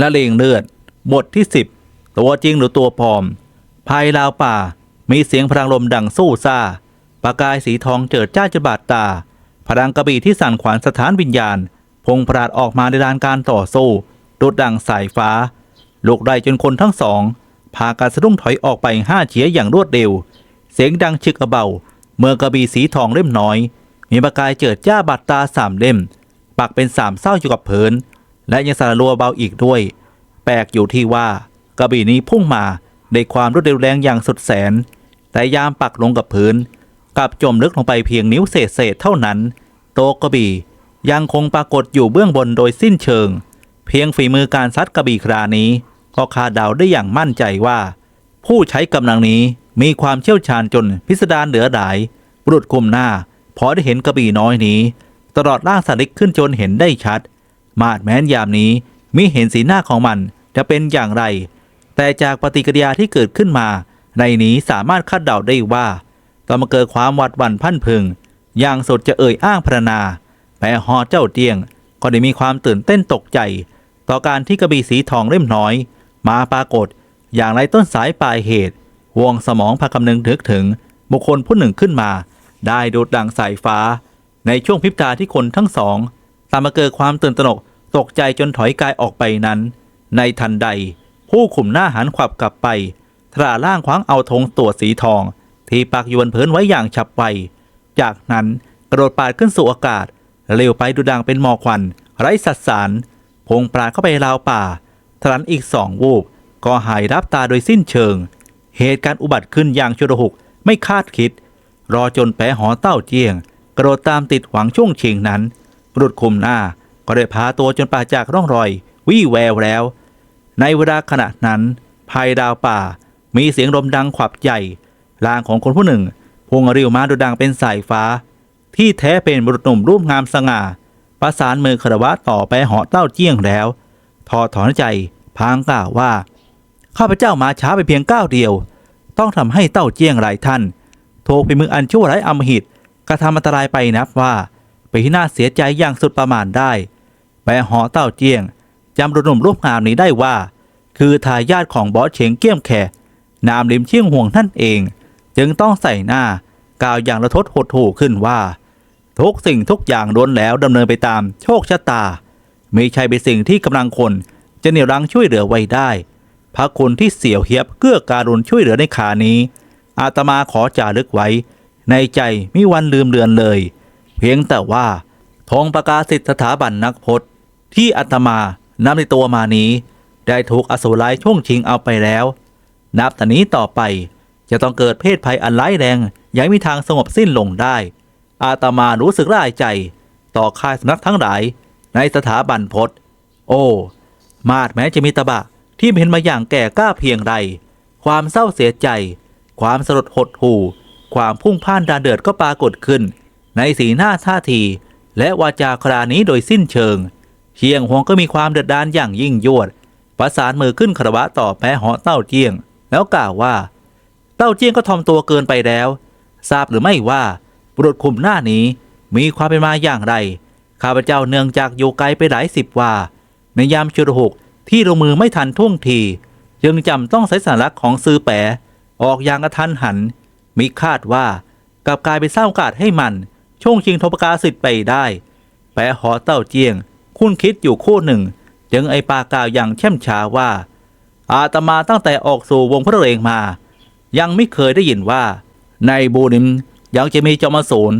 ละเลงเลือด บทที่สิบตัวจริงหรือตัวปลอม ภายราวป่า มีเสียงพลังลมดังสู้ซ่า ประกายสีทองเจิดจ้าจะบาดตา พลังกระบี่ที่สั่นขวัญสถานวิญญาณ พงปราดออกมาในดานการต่อสู้ดุดดังสายฟ้า ลูกไดจนคนทั้งสอง พากันสะดุ้งถอยออกไปห้าเฉียอย่างรวดเร็ว เสียงดังชึกเบา เมื่อกระบี่สีทองเล่มน้อย มีประกายเจิดจ้าบาดตาสามเล่ม ปักเป็นสามเศร้าอยู่กับเผิน และยังสารัวเบาอีกด้วย แปลกอยู่ที่ว่ากระบี่นี้พุ่งมาด้วยความรวดเร็วแรงอย่างสุดแสน แต่ยามปักลงกับพื้นกลับจมลึกลงไปเพียงนิ้วเศษเศษๆเท่านั้น โตกระบี่ยังคงปรากฏอยู่เบื้องบนโดยสิ้นเชิง เพียงฝีมือการซัดกระบี่ครานี้ ก็คาดเดาได้อย่างมั่นใจว่า ผู้ใช้กำลังนี้มีความเชี่ยวชาญจนพิสดารเหลือหลายบุรุษคุมหน้าพอได้เห็นกระบี่น้อยนี้ ตลอดล่างสลิกขึ้นจนเห็นได้ชัด มาดแม้นยามนี้มิเห็นสีหน้าของมันจะเป็นอย่างไร แต่จากปฏิกิริยาที่เกิดขึ้นมา ในนี้สามารถคาดเดาได้ว่าต้องมาเกิดความหวัดหวั่นพันพึง อย่างสุดจะเอ่ยอ้างพรรณนาแปะหอเจ้าเตียง ก็ได้มีความตื่นเต้นตกใจ ต่อการที่กระบี่สีทองเล่มน้อย มาปรากฏ อย่างไรต้นสายปลายเหตุห่วงสมองพาคำนึงถึกถึง บุคคลผู้หนึ่งขึ้นมา ได้โดดดังสายฟ้า ในช่วงพริบตาที่คนทั้งสอง ตามมาเกิดความตื่นตระหนก ตกใจจนถอยกายออกไปนั้น ในทันใด ผู้ขุมหน้าหันขวับกลับไปทราล่างคว้างเอาธงตัวสีทอง ที่ปักยบนพื้นไว้อย่างฉับไวจากนั้นกระโดดปาดขึ้นสู่อากาศ เร็วไปดูดังเป็นหมอกควัน ไร้สัดสารพงปลาเข้าไปราวป่าทรันอีกสองวูบก็หายรับตาโดยสิ้นเชิง เหตุการณ์อุบัติขึ้นอย่างชุดหุกไม่คาดคิด รอจนแปะหอเต้าเจียง กระโดดตามติดหวังช่วงเชิงนั้นรุดคุมหน้า ก็ได้พาตัวจนป่าจากร่องรอย วี่แววแล้ว ในเวลาขณะนั้น ภายดาวป่า มีเสียงลมดังขวับใหญ่ลางของคนผู้หนึ่งพวงริวมาดูดังเป็นสายฟ้า ที่แท้เป็นบุรุษหนุ่มรูปงามสง่า ประสานมือคารวะต่อไปเหาะเต้าเจี้ยงแล้ว ทอถอนใจพางกล่าวว่าข้าพเจ้ามาช้าไปเพียงก้าวเดียว ต้องทำให้เต้าเจี้ยงหลายท่านถูกเป็นมืออันชั่วร้ายอำมหิตกระทำอันตรายไปนับว่าไปที่น่าเสียใจอย่างสุดประมาณได้ แปะหอเต้าเจี้ยงจำรุษหนุ่มรูปงามนี้ได้ว่า คือทายาทของบอสเฉงเกี้ยมแขนามลิมเชี่ยงห่วงท่านเอง จึงต้องใส่หน้ากล่าวอย่างระทดหดหู่ขึ้นว่า ทุกสิ่งทุกอย่างล้วนแล้วดำเนินไปตามโชคชะตาไม่ใช่เป็นสิ่งที่กำลังคนจะเหนี่ยวรั้งช่วยเหลือไว้ได้ พระคุณที่เสี่ยวเฮียบเกื้อการุณช่วยเหลือในขานี้ อาตมาขอจารึกไว้ ในใจมิวันลืมเลือนเลย เพียงแต่ว่าธงประกาศสิทธิสถาบันนักพจน์ ที่อาตมานำในตัวมานี้ ได้ถูกอสูรร้ายช่วงชิงเอาไปแล้ว นับแต่นี้ต่อไปจะต้องเกิดเพศภัยอันร้ายแรงยังไม่มีทางสงบสิ้นลงได้ อาตมารู้สึกร่ายใจ ต่อค่ายสำนักทั้งหลาย ในสถาบันพจน์โอ้ มาดแม้จะมีตะบะที่เห็นมาอย่างแก่กล้าเพียงใด ความเศร้าเสียใจ ความสลดหดหู่ ความพุ่งพ่านดานเดือดก็ปรากฏขึ้น ในสีหน้าท่าที และวาจาครานี้โดยสิ้นเชิง เชียงหวงก็มีความเดือดดานอย่างยิ่งยวด ประสานมือขึ้นคารวะต่อแพ้หอเต้าเจียง แล้วกล่าวว่า เต้าเจียงก็ทอมตัวเกินไปแล้ว ทราบหรือไม่ว่าบุรุษคุมหน้านี้มีความเป็นมาอย่างไร ข้าพเจ้าเนื่องจากอยู่ไกลไปหลายสิบว่า ในยามชุดหกที่ลงมือไม่ทันท่วงที จึงจำต้องใช้สัญลักษณ์ของซื้อแปะออกอย่างกระทันหันมีคาดว่ากับกลายเป็นสร้างโอกาสให้มัน ช่วงชิงทบกาสิทธิ์ไปได้ แปะหอเต้าเจียง คุณคิดอยู่คู่หนึ่ง จึงไอปากล่าวอย่างแช่มช้าว่า อาตมาตั้งแต่ออกสู่วงพระเรงมา ยังไม่เคยได้ยินว่า ในบูนิมยังจะมีจอมสูร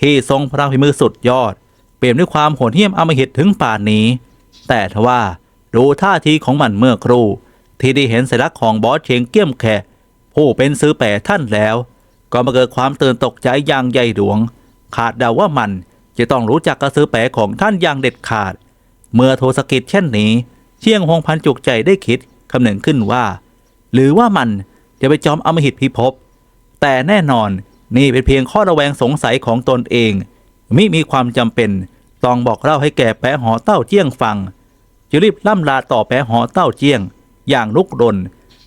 ที่ทรงพลังฝีมือสุดยอด เปลี่ยนด้วยความโหดเหี้ยมอำมหิตถึงป่านนี้ แต่ทว่าดูท่าทีของมันเมื่อครู่ ที่ได้เห็นสัญลักษณ์ของบอสเชงเกี้ยมแขผู้เป็นซื้อแปรท่านแล้ว ก็มาเกิดความตื่นตกใจอย่างใหญ่หลวง ขาดเดาว่ามัน จะต้องรู้จักกระซื้อแปรของท่านอย่างเด็ดขาด เมื่อโทสกิจเช่นนี้ เชียงฮงพันจุกใจได้คิดคำหนึ่งขึ้นว่า หรือว่ามันจะไปจอมอำมหิตพิภพแต่แน่นอนนี่เป็นเพียงข้อระแวงสงสัยของตนเองมิมีความจำเป็นต้องบอกเล่าให้แก่แปะหอเต้าเจี้ยงฟังจะรีบล่ำลาต่อแปะหอเต้าเจี้ยง อย่างลุกรน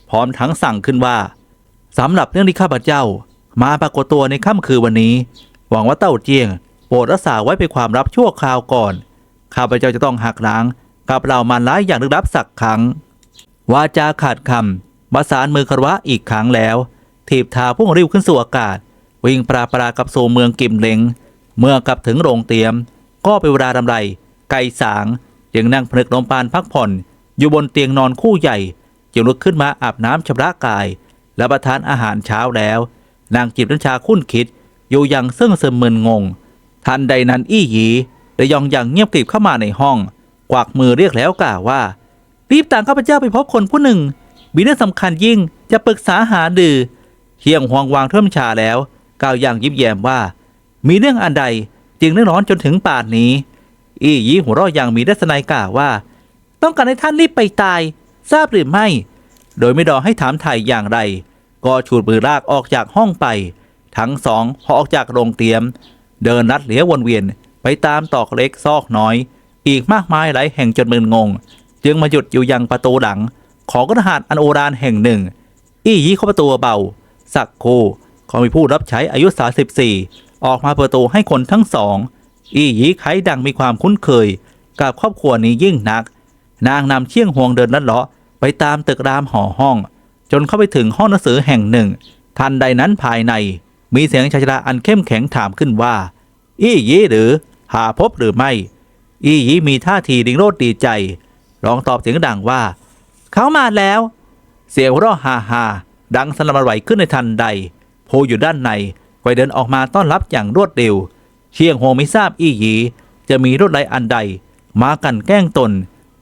พร้อมทั้งสั่งขึ้นว่าสำหรับเรื่องที่ข้าพเจ้า มาปรากฏตัวในค่ำคืนวันนี้ หวังว่าเต้าเจี้ยง โปรดรักษาไว้เป็นความลับชั่วคราวก่อน ข้าพเจ้าจะต้องหักล้าง กับเรามันร้ายอย่างลึกลับสักครั้ง วาจาขาดคำประสานมือคารวะอีกครั้งแล้ว ถีบเท้าพุ่งริ้วขึ้นสู่อากาศ วิ่งปราปรากับสู่เมืองกิมเลงเมื่อกลับถึงโรงเตรียม ก็เป็นเวลาดำไรไก่สางจึงนั่งพนึกลมปานพักผ่อน อยู่บนเตียงนอนคู่ใหญ่จึงลุกขึ้นมาอาบน้ำชำระกายและประทานอาหารเช้าแล้ว นางจิบน้ำชาคุ้นคิด อยู่อย่างซึ่งซึมมึนงง ทันใดนั้นอี้หยีได้ยองอย่างเงียบกริบเข้ามาในห้อง กวักมือเรียกแล้วกล่าวว่า รีบต่ามข้าพเจ้าไปพบคนผู้หนึ่งมีเรื่องสำคัญยิ่งจะปรึกษาหาดือเฮียงหวงวางเทิมชาแล้ว กล่าวอย่างยิ้มแย้มว่า มีเรื่องอันใดจึงเรื่องร้อนจนถึงป่านนี้ อี้หยีหัวเราะอย่างมีดัศนัยกล่าวว่า ต้องการให้ท่านรีบไปตาย ทราบหรือไม่ โดยไม่รอให้ถามไถ่อย่างไร ก็ชูดมือลากออกจากห้องไป ทั้งสองพอออกจากโรงเตรียม เดินลัดเหลียววนเวียนไปตามตอกเล็กซอกน้อย อีกมากมายหลายแห่งจนมึนงง จึงมาหยุดอยู่ยังประตูหลัง ของกระหารอันโอรานแห่งหนึ่ง อี้ยีเข้าประตูเบา สักคูเขามีผู้รับใช้อายุ34ออกมาเปิดประตูให้คนทั้งสอง อี้ยีไขดังมีความคุ้นเคย กับครอบครัวนี้ยิ่งนัก นางนำเชี่ยงห่วงเดินลัดเลาะไปตามตึกรามหอห้อง จนเข้าไปถึงห้องหนังสือแห่งหนึ่ง ทันใดนั้นภายใน มีเสียงชายชราอันเข้มแข็งถามขึ้นว่า อี้ยีหรือหาพบหรือไม่ อี้ยีมีท่าทีดิงโรดดีใจ ร้องตอบเสียงดังว่า เขามาแล้ว เสียงหัวเราะฮาฮาดังสนั่นไหวขึ้นในทันใดผู้อยู่ด้านในก็เดินออกมาต้อนรับอย่างรวดเร็ว เชียงโฮไม่ทราบอี้ยี จะมีรถไรอันใด มากันแกล้งตน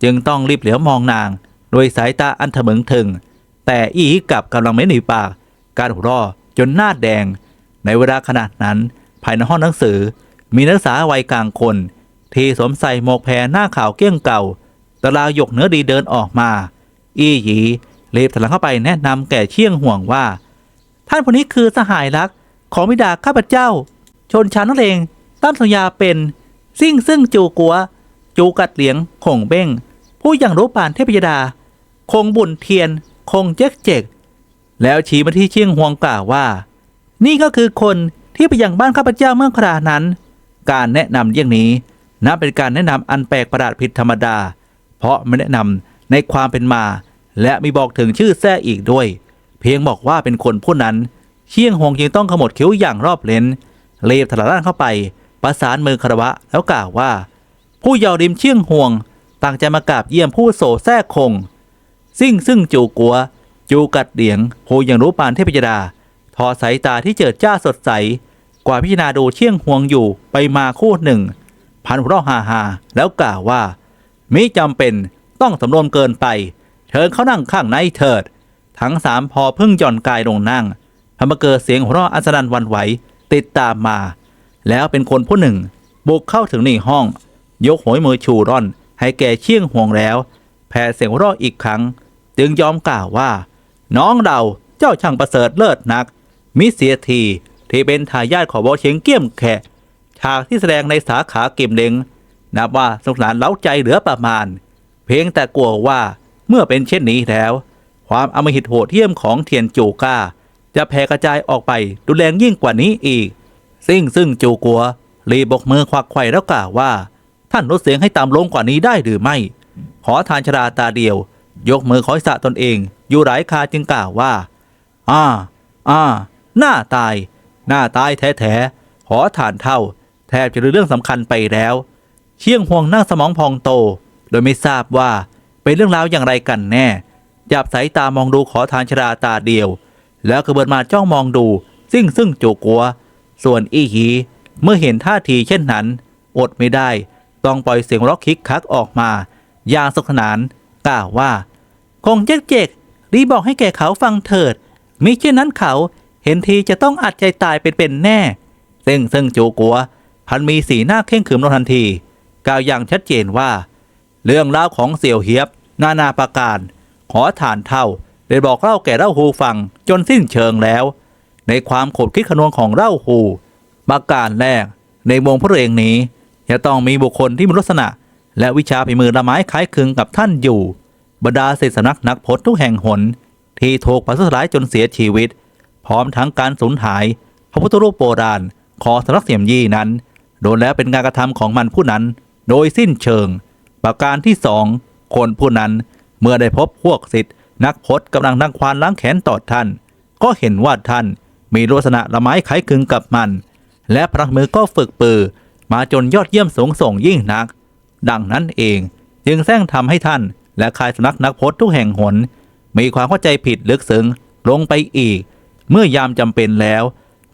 จึงต้องรีบเหลียวมองนาง โดยสายตาอันเถมึงถึง แต่อี้ยีกลับกำลังไม่หนีปาก การหัวเราะจนหน้าแดง ในเวลาขนาดนั้นภายในห้องหนังสือ มีนักศึกษาวัยกลางคน ที่สวมใส่หมวกแพรหน้าขาวเกี้ยงเก่าตะลาหยกเนื้อดีเดินออกมา อี้หยีรีบถลังเข้าไปแนะนำแก่เชี่ยงห่วงว่า ท่านผู้นี้คือสหายรักของบิดาข้าพเจ้า ชนชั้นนักเลงตั้มสัญญาเป็นซิ่งซึ่งจูกัว จูกัดเหลียงคงเบ้ง ผู้ย่างรู้ป่านเทพยดา คงบุญเทียน คงเจ๊กเจกแล้วชี้มาที่เชียงห่วงกล่าวว่า นี่ก็คือคนที่ไปยังบ้านข้าพเจ้าเมื่อครานั้น การแนะนำอย่างนี้นับเป็นการแนะนำอันแปลกประหลาดผิดธรรมดา เพราะไม่แนะนำในความเป็นมา และมีบอกถึงชื่อแท้อีกด้วย เพียงบอกว่าเป็นคนผู้นั้นเชี่ยงหงจึงต้องขมวดคิ้วอย่างรอบเลนเลบถลาล่างเข้าไป ประสานมือคารวะแล้วกล่าวว่า ผู้เยาวริมเชี่ยงห่วง ต่างใจมากราบเยี่ยมผู้โสแท้คงซิ่งซึ่งจูกัว จูกัดเดียงผู้ยังรู้ปานเทพยดา ทอสายตาที่เจิดจ้าสดใส กว่าพิจารณาดูเชี่ยงห่วงอยู่ไปมาคู่หนึ่ง พันหัวเราะฮาฮาแล้วกล่าวว่า มิจำเป็นต้องสำรวมเกินไป เชิญเขานั่งข้างในเถิด ทั้งสามพอพึ่งหย่อนกายลงนั่งทำมาเกิดเสียงหัวเราะอัศนันวันไหวติดตามมา แล้วเป็นคนผู้หนึ่ง บุกเข้าถึงในห้อง ยกหัวมือชูร่อน ให้แก่เชี่ยงห่วงแล้วแผ่เสียงหัวเราะอีกครั้ง จึงยอมกล่าวว่า น้องเราเจ้าช่างประเสริฐเลิศนัก มิเสียที ที่เป็นทายาทของวอเชียงเกี้ยมแขะฉากที่แสดงในสาขาเกมเลงนับว่าสนุกสนานเล้าใจเหลือประมาณ เพียงแต่กลัวว่าเมื่อเป็นเช่นนี้แล้ว ความอมหิตโหดเหี้ยมของเทียนจูก้า จะแผ่กระจายออกไปรุแรงยิ่งกว่านี้อีกซิ่งซึ่งจูกัวรีบกมือควักไข่แล้วกล่าวว่า ท่านลดเสียงให้ต่ำลงกว่านี้ได้หรือไม่ ขอทานชราตาเดียว ยกมือขอยสะตนเอง อยู่หลายคาจึงกล่าวว่า อ่า อ่า หน้าตาย หน้าตายแท้ๆขอฐานเท่า แทบจะรู้เรื่องสำคัญไปแล้ว เชี่ยงห่วงนั่งสมองพองโต โดยไม่ทราบว่าเป็นเรื่องราวอย่างไรกันแน่จับสายตามองดูขอทานชราตาเดียว แล้วกระเบิดมาจ้องมองดูซิ่งซึ่งจูกัว ส่วนอี้หี เมื่อเห็นท่าทีเช่นนั้น อดไม่ได้ ต้องปล่อยเสียงร็อกคิกคักออกมา อย่างสนุกสนานกล่าวว่า คงเจ๊กเจ๊กรีบบอกให้แก่เขาฟังเถิดมิเช่นนั้นเขา เห็นทีจะต้องอัดใจตายเป็นๆแน่ ซึ่งซึ่งจูกัว พันมีสีหน้าเข่งขรึมลงทันที กล่าวอย่างชัดเจนว่า เรื่องราวของเสี่ยวเฮียบ นานาประการ ขอฐานเท่าได้บอกเล่าแก่เล่าฮูฟังจนสิ้นเชิงแล้ว ในความขดคิดขนวงของเล่าฮูประการแรก ในวงพระเองนี้จะต้องมีบุคคลที่มีลักษณะ และวิชาฝีมือละไม้คล้ายคลึงกับท่านอยู่ บรรดาเศษสนักนักพจน์ทุกแห่งหน ที่ถูกปัสสลายจนเสียชีวิต พร้อมทั้งการสูญหาย พระพุทธรูปโบราณของสำนักเสียมยี่นั้น โดนแล้วเป็นการกระทำของมันผู้นั้น โดยสิ้นเชิง ประการที่สองคนผู้นั้นเมื่อได้พบพวกสิทธิ์นักพจน์กำลังนั่งควานล้างแขนต่อท่าน ก็เห็นว่าท่านมีลักษณะละไม้ไขคลึงกับมัน และพระมือก็ฝึกปือมาจนยอดเยี่ยมสูงส่งยิ่งนัก ดังนั้นเองจึงแซงทำให้ท่าน และคายสนักนักพจน์ทุกแห่งหน มีความเข้าใจผิดลึกซึ้งลงไปอีก เมื่อยามจำเป็นแล้ว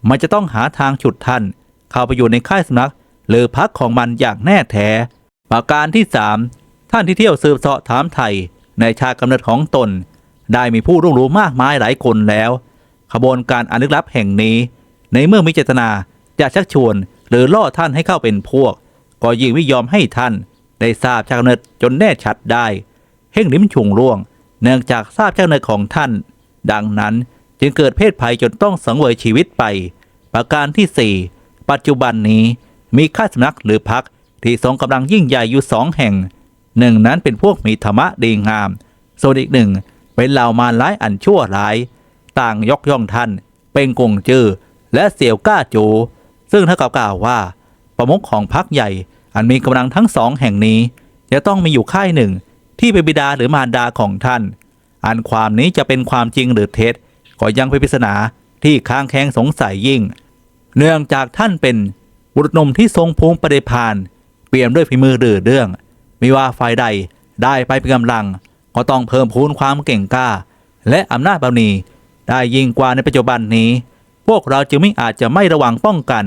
มันจะต้องหาทางฉุดท่านเข้าไปอยู่ในค่ายสำนัก หรือพักของมันอย่างแน่แท้ ประการที่สามท่านที่เที่ยวสืบเสาะถามไทยในชาติกำเนิดของตน ได้มีผู้รุ่งรู้มากมายหลายคนแล้ว ขบวนการอนุลับแห่งนี้ ในเมื่อมีเจตนาจะชักชวนหรือล่อท่านให้เข้าเป็นพวก ก็ยิ่งไม่ยอมให้ท่าน ได้ทราบชาติกำเนิดจนแน่ชัดได้ เฮ่งลิ้มชุงร่วง เนื่องจากทราบชาติกำเนิดของท่าน ดังนั้น จึงเกิดเพศภัยจนต้องสังเวยชีวิตไป ประการที่สี่ปัจจุบันนี้มีค่ายสำนักหรือพักที่ทรงกำลังยิ่งใหญ่อยู่สองแห่งหนึ่งนั้นเป็นพวกมีธรรมะดีงาม ส่วนอีกหนึ่งเป็นเหล่ามารร้ายอันชั่วร้าย ต่างยกย่องท่านเป็นกงจื้อและเสี่ยวก้าจูซึ่งถ้ากับกล่าวว่า ประมุขของพรรคใหญ่อันมีกำลังทั้งสองแห่งนี้ จะต้องมีอยู่ค่ายหนึ่งที่เป็นบิดาหรือมารดาของท่าน อันความนี้จะเป็นความจริงหรือเท็จ ก็ยังเป็นปริศนาที่ค้างแข้งสงสัยยิ่ง เนื่องจากท่านเป็นบุตรหนุ่มที่ทรงภูมิปฏิภาณเปี่ยมด้วยฝีมือดือเรื่องไม่ว่าฝ่ายใดได้ไปเป็นกำลัง ก็ต้องเพิ่มพูนความเก่งกล้า และอำนาจบารมีได้ยิ่งกว่าในปัจจุบันนี้ พวกเราจึงไม่อาจจะไม่ระวังป้องกัน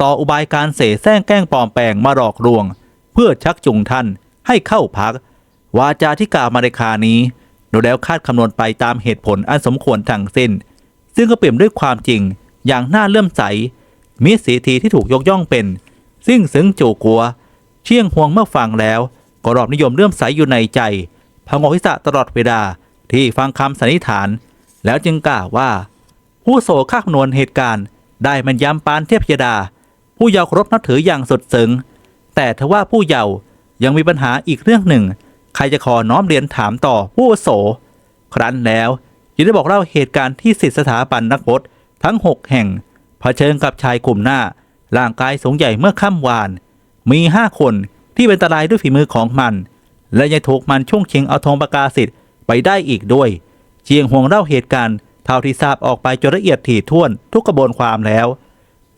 ต่ออุบายการเสแสร้งแกล้งปลอมแปลงมาหลอกลวง เพื่อชักจูงท่านให้เข้าพักวาจาที่กล่าวมาในคานี้ แล้วคาดคำนวณไปตามเหตุผลอันสมควรทั้งสิ้น ซึ่งก็เปี่ยมด้วยความจริงอย่างน่าเลื่อมใส มีสีทีที่ถูกยกย่องเป็น ซึ่งซึ้งจูกัว เชี่ยงห่วงเมื่อฟังแล้ว ก็รอบนิยมเลื่อมใสอยู่ในใจพงกทิศะตลอดเวลาที่ฟังคำสันนิษฐาน แล้วจึงกล่าวว่า ผู้โสข้าคำนวณเหตุการณ์ ได้มันย้ำปานเทพยดา ผู้เยาว์ครพนับถืออย่างสุดซึ้งแต่ทว่าผู้เยาว์ยังมีปัญหาอีกเรื่องหนึ่ง ใครจะขอน้อมเรียนถามต่อผู้โส ครั้นแล้วจึงได้บอกเล่าเหตุการณ์ที่สิทธิสถาบันนักพจน์ทั้งหกแห่งเผชิญกับชายกลุ่มหน้า ร่างกายสูงใหญ่เมื่อค่ำวาน มีห้าคนที่เป็นอันตรายด้วยฝีมือของมัน และยังถูกมันช่วงเชิงเอาทองประกาศสิทธิ์ไปได้อีกด้วย เจียงห่วงเล่าเหตุการณ์เท่าที่ทราบออกไปจนละเอียดถี่ถ้วนทุกกระบวนความแล้ว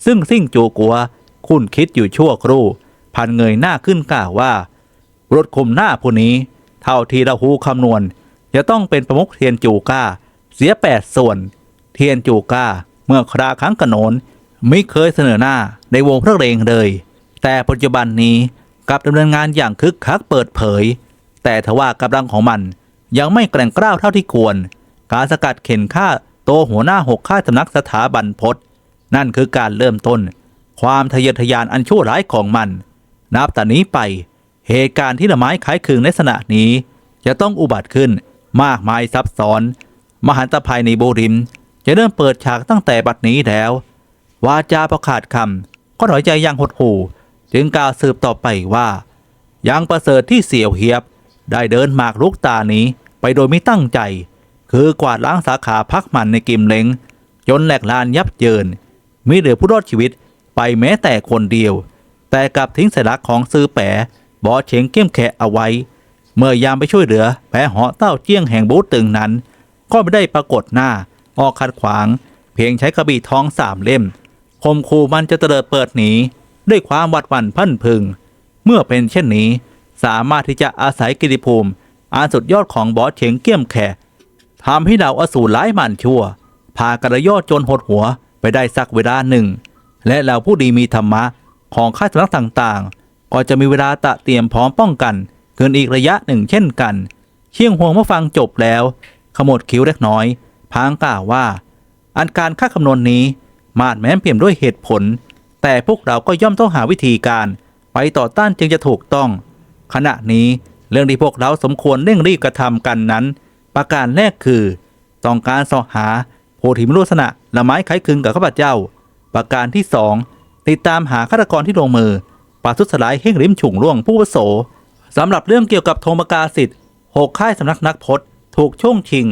ซึ่งซิ่งจูกัว คุณคิดอยู่ชั่วครู่ พันเงยหน้าขึ้นกล่าวว่า รถคุมหน้าผู้นี้ เท่าที่เราหูคำนวณ จะต้องเป็นประมุขเทียนจูก้า เสียแปดส่วน เทียนจูก้า เมื่อคราครั้งกระโนนไม่เคยเสนอหน้าในวงพระเรงเลย แต่ปัจจุบันนี้กลับดำเนินงานอย่างคึกคักเปิดเผย แต่ทว่ากำลังของมันยังไม่แกร่งกล้าวเท่าที่ควร การสกัดเข็นฆ่าโตหัวหน้าหกค่าสำนักสถาบันพจน์นั่นคือการเริ่มต้น ความทะเยอทะยานอันชั่วร้ายของมัน นับแต่นี้ไป เหตุการณ์ที่ละไม้คล้ายคลึงในลักษณะนี้ จะต้องอุบัติขึ้นมากมายซับซ้อน มหันตภัยในโบริม จะเริ่มเปิดฉากตั้งแต่บัดนี้แล้ววาจาประขาดคำก็ถอยใจอย่างหดหู่ จึงกล่าวสืบต่อไปว่า ยังประเสริฐที่เสี่ยวเฮียบ ได้เดินหมากลุกตานี้ไปโดยไม่ตั้งใจ คือกวาดล้างสาขาพักมันในกิมเล้งจนแหลกลานยับเยินมีเหลือผู้รอดชีวิตไปแม้แต่คนเดียว แต่กลับทิ้งสัญลักษณ์ของซื้อแปะ บอเฉงเข้มแขะเอาไว้ เมื่อยามไปช่วยเหลือแผลเหาะเต้าเจี้ยงแห่งบูตึงนั้น ก็ไม่ได้ปรากฏหน้า ออกขัดขวาง เพียงใช้กระบี่ทองสามเล่มคมคูมันจะเตลิดเปิดหนีด้วยความหวัดหวั่นพันพึง เมื่อเป็นเช่นนี้ สามารถที่จะอาศัยกิติภูมิอันสุดยอดของบอสเฉงเกี้ยมแขะทำให้เหล่าอสูรร้ายมันชั่ว พากระยอดจนหดหัวไปได้สักเวลาหนึ่ง และเหล่าผู้ดีมีธรรมะของค่ายสนักต่าง ก็จะมีเวลาตะเตรียมพร้อมป้องกันเกินอีกระยะหนึ่งเช่นกัน เชียงหวงเมื่อฟังจบแล้ว ขมวดคิ้วเล็กน้อย พางกล่าวว่า อันการค่าคำนวณนนี้มาดแม้นเปี่ยมด้วยเหตุผล แต่พวกเราก็ย่อมต้องหาวิธีการ ไปต่อต้านจึงจะถูกต้อง ขณะนี้เรื่องที่พวกเราสมควรเร่งรีบกระทำกันนั้น ประการแรกคือ ต้องการสาะหาผู้ที่มีลักษณะละไม้คล้ายคลึงกับข้าพเจ้า ประการที่สองติดตามหาฆาตกรที่ลงมือ ปาทุสลายเฮ่งริมฉุงล่วงผู้วโสสำหรับเรื่องเกี่ยวกับโทมกาสิทธิ์หกค่ายสำนักนักพจน์ถูกช่วงชิง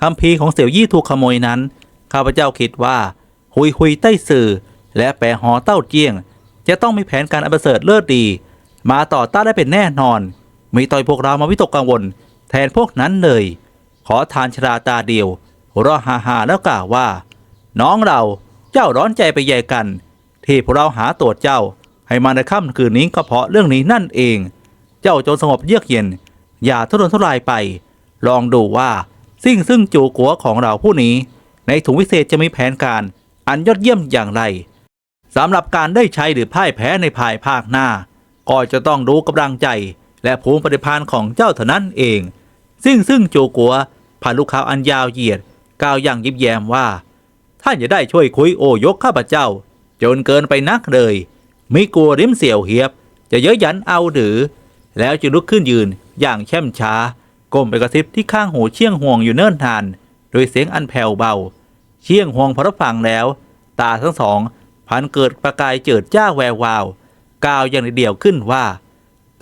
คำพีของเสี่ยวยี่ถูกขโมยนั้น ข้าพเจ้าคิดว่า หุยหุยใต้สื่อ และแปรหอเต้าเจี้ยง จะต้องมีแผนการอันประเสริฐเลิศดี มาต่อต้านได้เป็นแน่นอน มีต่อยพวกเรามาวิตกกังวล แทนพวกนั้นเลย ขอทานชราตาเดียวราะฮาฮาแล้วกล่าวว่า น้องเราเจ้าร้อนใจไปใหญ่กัน ที่พวกเราหาตัวเจ้า ให้มาในค่ำคืนนี้ก็เพราะเรื่องนี้นั่นเอง เจ้าจงสงบเยือกเย็น อย่าทุรนทุรายไป ลองดูว่าสิ่งซึ่งจูกัวของเราผู้นี้ ในถุงวิเศษจะมีแผนการอันยอดเยี่ยมอย่างไรสำหรับการได้ใช้หรือพ่ายแพ้ในภายภาคหน้า ก็จะต้องดูกำลังใจ และภูมิปฏิภาณของเจ้าเท่านั้นเอง ซึ่งซึ่งจูกัวผ่านลูกขาวอันยาวเหยียดกล่าวอย่างยิ้มแย้มว่า ท่านจะได้ช่วยคุยโอยกข้าพเจ้า จนเกินไปนักเลย ไม่กลัวริมเสี่ยวเหียบ จะเย้ยหยันเอาหรือ แล้วจึงลุกขึ้นยืนอย่างแช่มช้า ก้มไปกระซิบที่ข้างหูเชี่ยงห่วงอยู่เนิ่นนานโดยเสียงอันแผ่วเบา เชี่ยงห่วงพอรับฟังแล้ว ตาทั้งสองพันเกิดประกายเจิดจ้าแวววาวกล่าวอย่างเดียวขึ้นว่า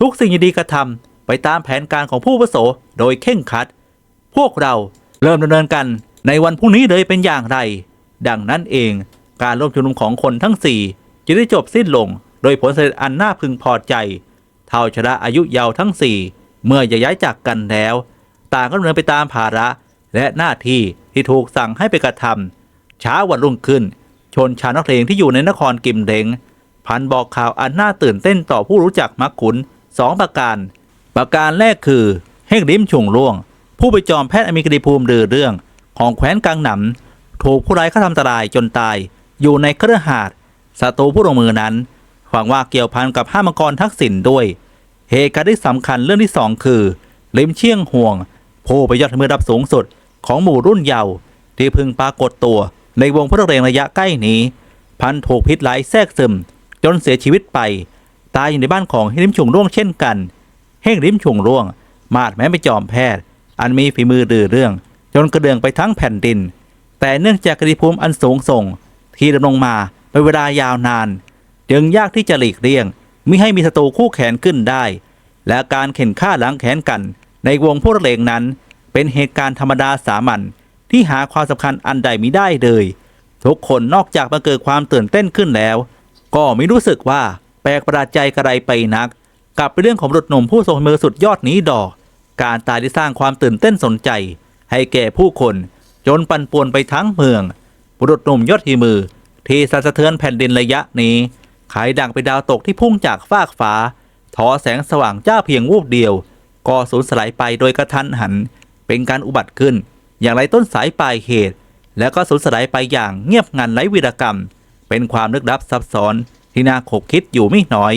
ทุกสิ่งยินดีกระทำไปตามแผนการของผู้อาวุโสโดยเข่งคัด พวกเราเริ่มดำเนินกันในวันพรุ่งนี้เลยเป็นอย่างไร ดังนั้นเองการร่วมชุมนุมของคนทั้งสี่ จะได้จบสิ้นลงโดยผลสำเร็จอันน่าพึงพอใจ เท่าชนะอายุเยาว์ทั้งสี่เมื่อย้ายจากกันแล้ว ต่างก็ดำเนินไปตามภาระและหน้าที่ที่ถูกสั่งให้ไปกระทำเช้าวันรุ่งขึ้น ชนชาวนักเพลงที่อยู่ในนครกิมเดงพันบอกข่าวอันน่าตื่นเต้นต่อผู้รู้จักมักขุนสองประการ ประการแรกคือเฮงริมชงล่วง ผู้ไปจอมแพทย์อเมริกาภูมิดือเรื่องของแคว้นกังหนำถูกผู้ร้ายฆ่าทำอันตรายจนตาย อยู่ในเครือหาด ศัตรูผู้ลงมือนั้นหวังว่าเกี่ยวพันกับห้ามังกรทักษิณด้วย เหตุการณ์ที่สำคัญเรื่องที่สองคือลิมเชียงห่วงผู้ไปยอดมือระดับสูงสุดของหมู่รุ่นเยาว์ที่พึงปรากฏตัวในวงพระเรงระยะใกล้นี้ พันถูกพิษไหลายแทรกซึม จนเสียชีวิตไป ตายอยู่ในบ้านของเฮงริมชุงร่วงเช่นกันเฮงริมชุงร่วง มาดแม้ไปจอมแพทย์ อันมีฝีมือดือเรื่อง จนกระเดืองไปทั้งแผ่นดิน แต่เนื่องจากกติภูมิอันสูงส่ง ที่ดำรงมา เป็นเวลายาวนานจึงยากที่จะหลีกเลี่ยงมิให้มีศัตรูคู่แขนขึ้นได้ และการเข็นฆ่าล้างแขนกัน ในวงพวกเลงนั้น เป็นเหตุการณ์ธรรมดาสามัญที่หาความสำคัญอันใดมิได้เลย ทุกคนนอกจากมาเกิดความตื่นเต้นขึ้นแล้ว ก็ไม่รู้สึกว่าแปลกประหลาดใจกระไรไปนัก กับเรื่องของรุษหนุ่มผู้ทรงมือสุดยอดนี้ดอก การตายได้สร้างความตื่นเต้นสนใจ ให้แก่ผู้คน จนปั่นป่วนไปทั้งเมืองบุรุษหนุ่มยอดทีมือ ที่สั่นสะเทือนแผ่นดินระยะนี้ขายดังไปนดาวตกที่พุ่งจากฟากฟ้าทอแสงสว่างจ้าเพียงวูบเดียว ก็สูญสลายไปโดยกระทันหัน เป็นการอุบัติขึ้น อย่างไรต้นสายปลายเหตุ แล้วก็สูญสลายไปอย่างเงียบงันไร้วีรกรรม เป็นความลึกลับซับซ้อนที่น่าขบคิดอยู่ไม่น้อย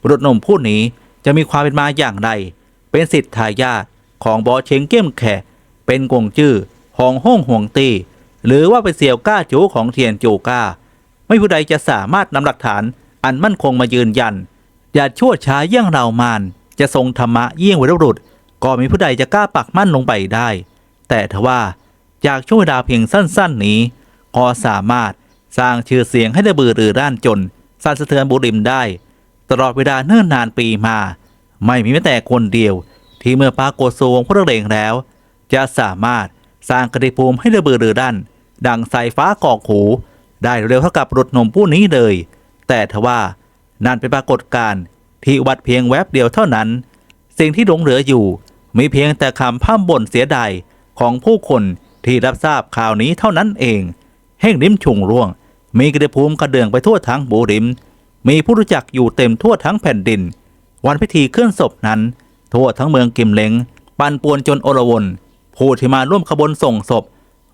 บุรุษหนุ่มผู้นี้จะมีความเป็นมาอย่างไร เป็นสิทธายาทของบอเชงเก้มแขกเป็นกงจื้อของห้องห่วงตีหรือว่าเป็นเสี่ยวก้าจูของเทียนจูก้า ไม่ผู้ใดจะสามารถนำหลักฐานอันมั่นคงมายืนยัน อย่าชั่วช้าเยี่ยงเรามาน จะทรงธรรมะเยี่ยงวรบุรุษ ก็มีผู้ใดจะกล้าปักมั่นลงไปได้ แต่ทว่าจากช่วงเวลาเพียงสั้น ๆ นี้ก็สามารถสร้างชื่อเสียงให้ระเบือรือด้านจนสั่นสะเทือนบุริมได้ ตลอดเวลาเนิ่นนานปีมา ไม่มีแม้แต่คนเดียว ที่เมื่อปรากฏสวงพระเรงแล้ว จะสามารถสร้างกระดิภูมิให้ระเบือรือด้านดังสายฟ้ากอกหู ได้เร็วเท่ากับรถนมผู้นี้เลย แต่ทว่านั่นเป็นปรากฏการณ์ที่อุบัติเพียงแวบเดียวเท่านั้น สิ่งที่หลงเหลืออยู่มีเพียงแต่คำพร่ำบ่นเสียดายของผู้คนที่รับทราบข่าวนี้เท่านั้นเอง แห่งริมชุงร่วง มีกระภูมิกระเดื่องไปทั่วทั้งบูริม มีผู้รู้จักอยู่เต็มทั่วทั้งแผ่นดิน วันพิธีเคลื่อนศพนั้น ทั่วทั้งเมืองกิมเล้งปั่นป่วนจนโอลวนผู้ที่มาร่วมขบวนส่งศพ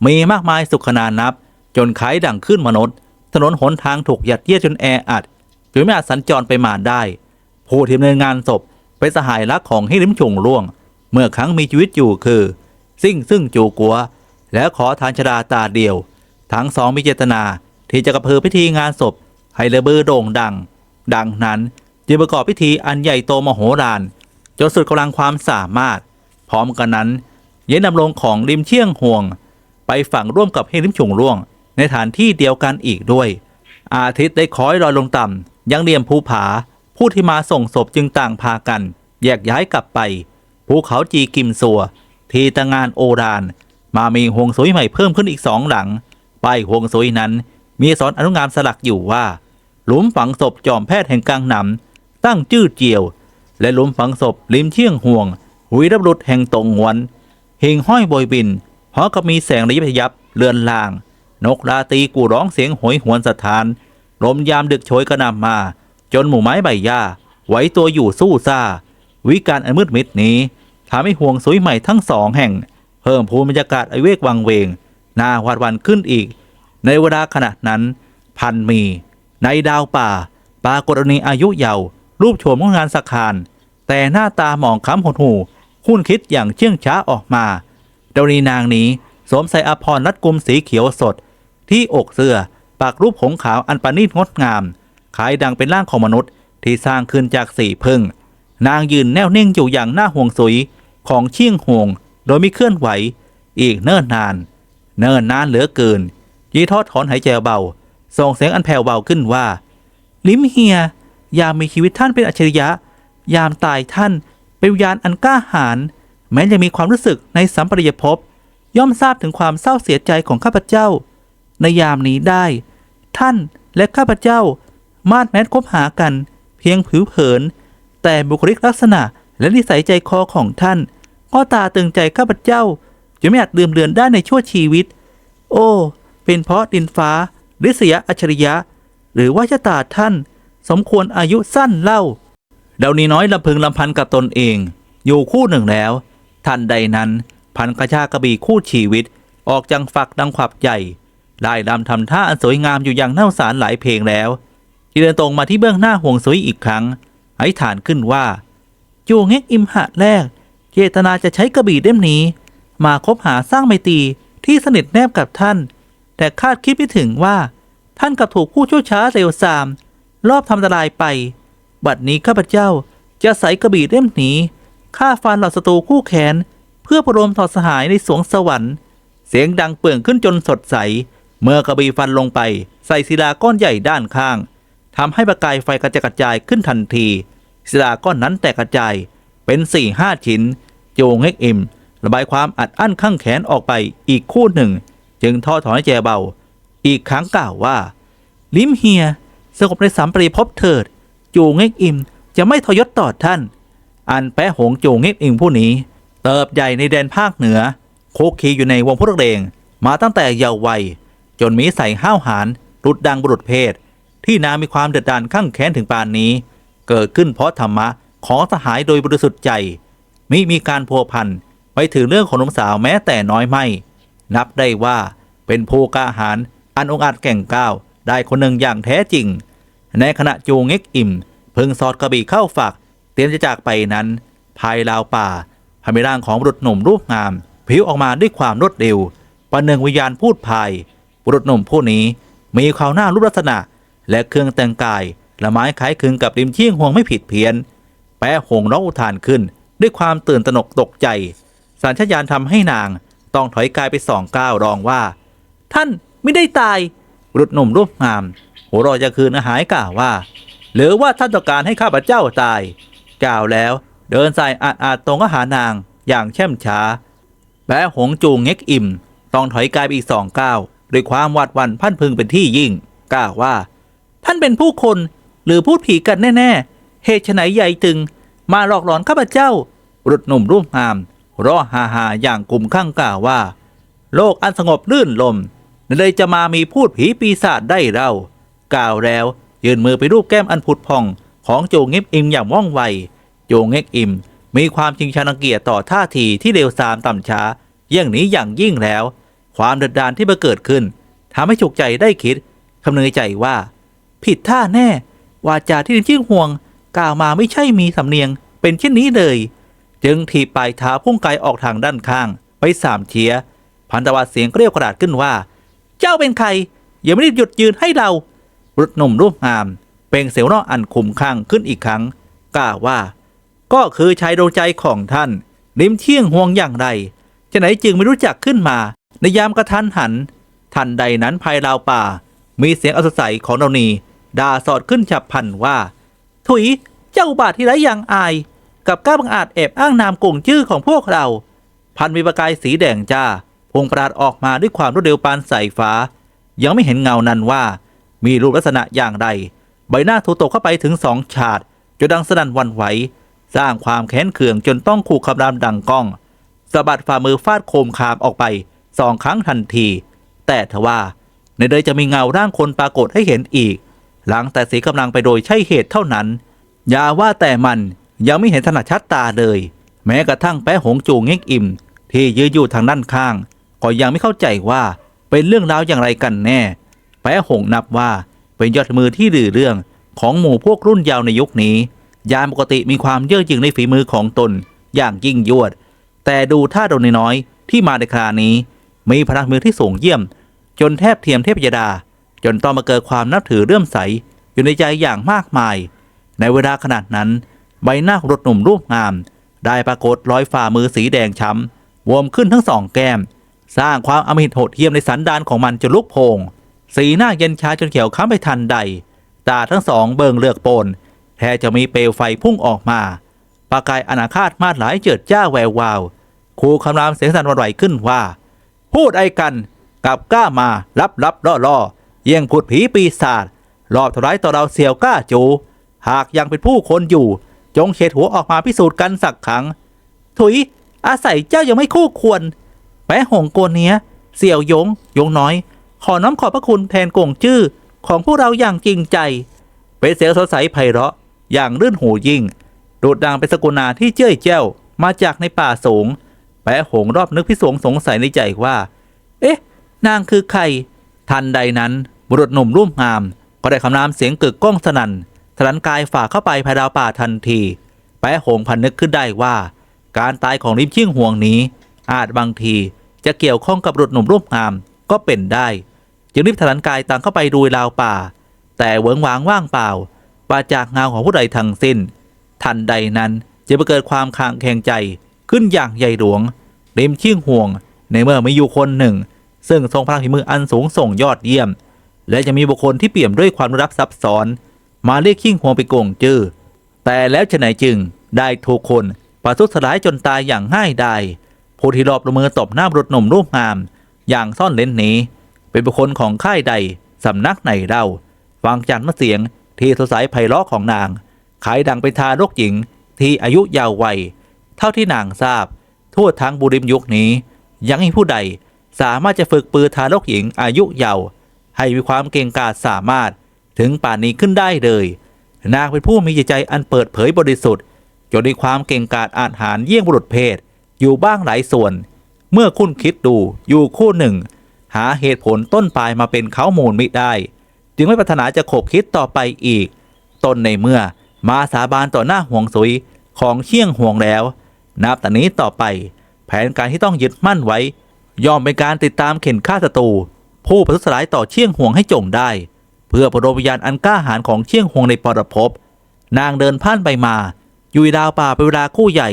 มีมากมายสุขนานับ จนขายดังขึ้นมนุษย์ ถนนหนทางถูกยัดเยียดจนแออัดจนไม่อาจสัญจรไปมาได้ ผู้ที่ดำเนินงานศพเป็นสหายรักของฮิริมชงล่วง เมื่อครั้งมีชีวิตอยู่คือ ซิ่งซึ่งจูกัว และขอทานชดาตาเดียว ทั้งสองมีเจตนาที่จะกระเพือพิธีงานศพให้ระเบือโด่งดัง ดังนั้นจึงประกอบพิธีอันใหญ่โตมโหฬารจนสุดกำลังความสามารถ พร้อมกันนั้น เย็นนำลงของริมเชี่ยงห่วง ไปฝังร่วมกับเฮริมชงร่วง ในฐานที่เดียวกันอีกด้วย อาทิตย์ได้คอยลอยลงต่ำยังเรียมภูผา ผู้ที่มาส่งศพจึงต่างพากัน แยกย้ายกลับไป ภูเขาจีกิมสัว ทีตะงานโอราน มามีห่วงซุยใหม่เพิ่มขึ้นอีกสองหลังป้ายห่วงซุยนั้น มีสอนอนุงามสลักอยู่ว่า หลุมฝังศพจอมแพทย์แห่งกลางหนำตั้งจื้อเจียว และหลุมฝังศพริมเชี่ยงห่วงวีรบุรุษแห่งตงหวนหิ่งห้อยโบยบินพร้อมกับมีแสงระยิบระยับเลือนลาง นกราตีกูร้องเสียงโหยหวนสถาน ลมยามดึกโชยกระนำมา จนหมู่ไม้ใบหญ้าไหวตัวอยู่สู้ซ่า วิการอันมืดมิดนี้ทำให้ห่วงสุยใหม่ทั้งสองแห่ง เพิ่มภูมิบรรยากาศไอเวกวังเวงนาหวาดวันขึ้นอีก ในเวลาขณะนั้น พันมี ในดาวป่า ปรากฏอนีอายุเยาว์รูปโฉมของงานสักคารแต่หน้าตาหมองคล้ำหดหูคุ้นคิดอย่างเชื่องช้าออกมาดานีนางนี้สวมใส่อภรณ์รัดกุมสีเขียวสด ที่อกเสื้อปากรูปผงขาวอันประณีตงดงามขายดังเป็นร่างของมนุษย์ที่สร้างขึ้นจากสีพึ่ง นางยืนแน่วนิ่งอยู่อย่างหน้าห่วงสุยของเชี่ยงห่วง โดยไม่เคลื่อนไหว อีกเนิ่นนาน เนิ่นนานเหลือเกิน ยีทอดถอนหายใจเบา ส่งเสียงอันแผ่วเบาขึ้นว่า ลิมเฮีย ยามมีชีวิตท่านเป็นอัจฉริยะ ยามตายท่านเป็นวิญญาณอันกล้าหาญ แม้จะมีความรู้สึกในสัมปรายภพย่อมทราบถึงความเศร้าเสียใจของข้าพเจ้า ในยามนี้ได้ ท่านและข้าพเจ้า มาดแม้นคบหากัน เพียงผิวเผิน แต่บุคลิกลักษณะและนิสัยใจคอของท่าน ก็ตาตึงใจข้าพเจ้า จะไม่อาจลืมเลือนได้ในชั่วชีวิต โอ้ เป็นเพราะดินฟ้าริษยะอัจฉริยะ หรือว่าชะตาท่าน สมควรอายุสั้นเล่าดาวนีน้อยลำพึงลำพันกับตนเอง อยู่คู่หนึ่งแล้ว ทันใดนั้น พันกระชากกระบี่คู่ชีวิต ออกจังฝักดังขวับใหญ่ ได้ลำทำท่าอันสวยงามอยู่อย่างน่าสารหลายเพลงแล้วที่เดินตรงมาที่เบื้องหน้าห่วงซุยอีกครั้งให้ฐานขึ้นว่าจูเง็กอิมหะแรก เจตนาจะใช้กระบี่เล่มนี้ มาคบหาสร้างไมตรีที่สนิทแนบกับท่าน แต่คาดคิดไม่ถึงว่า ท่านกับถูกผู้ชั่วช้าเร็วซาม รอบทำอันตรายไป บัดนี้ข้าพเจ้าจะใส่กระบี่เล่มนี้ฆ่าฟันเหล่าศัตรูคู่แขน เพื่อประโลมต่อสหายในสวงสวรรค์ เสียงดังเปลื่องขึ้นจนสดใส เมื่อกระบี่ฟันลงไป ใส่ศิลาก้อนใหญ่ด้านข้างทำให้ประกายไฟกระจกระจายขึ้นทันที ศิลาก้อนนั้นแตกกระจายเป็นสี่ห้าชิ้นโจงเฮกอิม ระบายความอัดอั้นข้างแขนออกไปอีกคู่หนึ่ง จึงทอดถอนให้แจเบา อีกครั้งกล่าวว่า ลิมเฮียสงบในสามปรีภพเถิดจูงเงกอิมจะไม่ทยศต่อท่าน อันแปะหงจูงเงกอิมผู้นี้ เติบใหญ่ในแดนภาคเหนือ โคกคีอยู่ในวงพวกเรงมาตั้งแต่เยาว์วัย จนมีใส่ห้าวหาญรุดดังบุรุษเพศ ที่นางมีความเดือดดานข้างแค้นถึงปานนี้ เกิดขึ้นเพราะธรรมะของสหายโดยบริสุทธิ์ใจมิมีการพัวพันไปถึงเรื่องของนมสาวแม้แต่น้อยไม่ นับได้ว่าเป็นผู้กาหาญอันองอาจแก่งก้าวได้คนหนึ่งอย่างแท้จริง ในขณะจูงเง็กอิ่ม พึงสอดกระบี่เข้าฝัก เตรียมจะจากไปนั้น ภายราวป่าพามีร่างของบุรุษหนุ่มรูปงาม ผิวออกมาด้วยความรวดเร็วประเนึงวิญญาณพูดภาย บุรุษหนุ่มผู้นี้ มีความหน้ารูปลักษณะ และเครื่องแต่งกายละไม้คล้ายคลึงกับริมเชี่ยงห่วงไม่ผิดเพี้ยน แปะหงร้องอุทานขึ้น ด้วยความตื่นตระหนกตกใจ สัญชาตญาณทำให้นางต้องถอยกายไปสองก้าวรองว่า ท่านไม่ได้ตายบุรุษหนุ่มรูปงาม หัวเรอจะคืนอาหายกล่าวว่า หรือว่าท่านต้องการให้ข้าพเจ้าตายกล่าวแล้วเดินสายอาดอาดตรงก็หานางอย่างแช่มช้าแปะหงจูงเง็กอิ่ม ต้องถอยกายไปอีกสองก้าว ด้วยความหวาดหวั่นพันพึงเป็นที่ยิ่งกล่าวว่า ท่านเป็นผู้คนหรือพูดผีกันแน่ ๆ เหตุไฉนใหญ่ตึง มาหลอกหลอนข้าพเจ้ารุษหนุ่มรูปงามหัวเร้อฮาฮาอย่างกลุ่มข้างกล่าวว่า โลกอันสงบลื่นลมเลยจะมามีพูดผีปีศาจได้เรากล่าวแล้วยื่นมือไปรูปแก้มอันผุดพองของโจงเง็บอิมอย่างว่องไว โจงเง็กอิม มีความจริงชังเกียจต่อท่าทีที่เร็วซามต่ำช้า อย่างนี้อย่างยิ่งแล้ว ความเดือดดานที่มาเกิดขึ้นทำให้ฉุกใจได้คิดคำนึงในใจว่า ผิดท่าแน่ วาจาที่ชื่อห่วง กล่าวมาไม่ใช่มีสำเนียง เป็นเช่นนี้เลย จึงถีบปลายเท้าพุ่งไกลออกทางด้านข้าง ไปสามเชียพันตวัดเสียงเกลียวกระดาษขึ้นว่า เจ้าเป็นใคร อย่าไม่ได้หยุดยืนให้เรารุดหนุ่มรูปงาม เปล่งเสียงร้องอันขุมข้างขึ้นอีกครั้งกล่าวว่า ก็คือชายดวงใจของท่าน ลิมเที่ยงห่วงอย่างไรจะไหนจึงไม่รู้จักขึ้นมา ในยามกระทันหัน ทันใดนั้นภายราวป่า มีเสียงอสดใสของดานีด่าสอดขึ้นฉับพันว่า ถุยเจ้าบาทที่ไร้ยางอาย กับกล้าบังอาจแอบอ้างนามกงชื่อของพวกเรา พันมีประกายสีแดงจ้าพงประหลาดออกมาด้วยความรวดเร็วปานสายฟ้า ยังไม่เห็นเงานั้นว่า มีรูปลักษณะอย่างใด ใบหน้าถูตกเข้าไปถึงสองฉาดจนดังสนั่นวันไหว สร้างความแค้นเคืองจนต้องขู่คำรามดังก้องสะบัดฝ่ามือฟาดโคมคามออกไป สองครั้งทันที แต่ทว่าในเดยจะมีเงาร่างคนปรากฏให้เห็นอีก หลังแต่สีกำลังไปโดยใช่เหตุเท่านั้น อย่าว่าแต่มันยังไม่เห็นถนัดชัดตาเลย แม้กระทั่งแป๊ะหงจูงเง็กอิ่ม ที่ยืนอยู่ทางด้านข้าง ก็ยังไม่เข้าใจว่าเป็นเรื่องราวอย่างไรกันแน่ แป๊ะหงนับว่าเป็นยอดมือที่ดื้อเรื่องของหมู่พวกรุ่นยาวในยุคนี้ ยามปกติมีความเย่อหยิ่งในฝีมือของตนอย่างยิ่งยวด แต่ดูท่าโดนน้อยที่มาในครานี้ มีพลังมือที่สูงเยี่ยม จนแทบเทียมเทพยดา จนต้องมาเกิดความนับถือเรื่อมใส อยู่ในใจอย่างมากมาย ในเวลาขนาดนั้น ใบหน้าของรถหนุ่มรูปงาม ได้ปรากฏรอยฝ่ามือสีแดงช้ำบวมขึ้นทั้งสองแก้ม สร้างความอำมหิตโหดเหี้ยมในสันดานของมันจนลุกโพงสีหน้าเย็นชาจนเขียวค้ำไปทันใด ตาทั้งสองเบิงเลือกโปนแทบจะมีเปลวไฟพุ่งออกมาประกายอนาคาตมาดหลายเจิดจ้าแวววาวครูคำรามเสียงสั่นวันไหวขึ้นว่า พูดไอ้กันกับกล้ามารับรับล่อล่อเยี่ยงผุดผีปีศาจรอบทำร้ายต่อเราเสี่ยวกล้าจู หากยังเป็นผู้คนอยู่ จงเฉดหัวออกมาพิสูจน์กันสักครั้ง ถุย อาศัยเจ้ายังไม่คู่ควรแปะหงโกนเนี้ย เสี่ยวยง ยงน้อย ขอน้อมขอบพระคุณแทนกงจื้อของพวกเราอย่างจริงใจ เป็นเสียงสดใสไพเราะ อย่างรื่นหูยิ่งดูดดังเป็นสกุณาที่เจ้ยเจ้ามาจากในป่าสูง แปะหงรอบนึกพิศวงสงสัยในใจว่า เอ๊ะ นางคือใคร ทันใดนั้นบุรุษหนุ่มรุ่มงาม ก็ได้คำรามเสียงกึกก้องสนั่นสลันกายฝ่าเข้าไปภายดาวป่าทันที แปะหงพันนึกขึ้นได้ว่า การตายของลิมชิ่งห่วงนี้ อาจบางทีจะเกี่ยวข้องกับบุรุษหนุ่มรุ่มงามก็เป็นได้ จึงรีบถลันกายต่างเข้าไปดูราวป่า แต่เวิงวางว่างเปล่าปราจากเงาของผู้ใดทั้งสิ้น ทันใดนั้นจะเกิดความคางแคงใจ ขึ้นอย่างใหญ่หลวงริมชิ่งห่วง ในเมื่อมีอยู่คนหนึ่ง ซึ่งทรงพลังฝีมืออันสูงส่งยอดเยี่ยม และจะมีบุคคลที่เปี่ยมด้วยความรู้รับซับซ้อน มาเรียกขิ้งห่วงไปโกงจื้อแต่แล้วฉะไหนจึงได้ถูกคนประทุษร้ายจนตายอย่างง่ายดายผู้ที่รอบละมือตบหน้าบุรุษหนุ่มรูปงาม อย่างซ่อนเลนนี้ เป็นบุคคลของค่ายใดสำนักไหนเล่าฟังจากน้ำเสียงที่สดใสไพเราะของนาง ขายดังเป็นทารกหญิงที่อายุยาววัย เท่าที่นางทราบ ทั่วทั้งบุริมยุคนี้ ยังไม่มีผู้ใดสามารถจะฝึกปือทารกหญิงอายุเยาว์ให้มีความเก่งกาจสามารถถึงป่านนี้ขึ้นได้เลย นางเป็นผู้มีจิตใจอันเปิดเผยบริสุทธิ์จนมีความเก่งกาจอาจหารเยี่ยงบุรุษเพศอยู่บ้างหลายส่วน เมื่อคุณคิดดูอยู่คู่หนึ่ง หาเหตุผลต้นปลายมาเป็นเขามูลมิได้ จึงไม่ปรารถนาจะขบคิดต่อไปอีก ตนในเมื่อมาสาบานต่อหน้าห่วงสุยของเชี่ยงห่วงแล้ว นับแต่นี้ต่อไป แผนการที่ต้องยึดมั่นไว้ ย่อมเป็นการติดตามเข็นฆ่าศัตรูผู้ประทุษร้ายต่อเชี่ยงห่วงให้จงได้ เพื่อประโลมวิญญาณอันกล้าหาญของเชี่ยงห่วงในปรภพนางเดินผ่านไปมาอยู่ดาวป่าเป็นเวลาคู่ใหญ่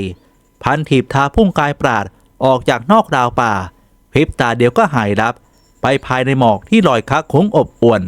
พันถีบเท้าพุ่งกายปราดออกจากนอกดาวป่าพริบตาเดียวก็หายลับ ไปภายในหมอกที่ลอยคักคงอบอวน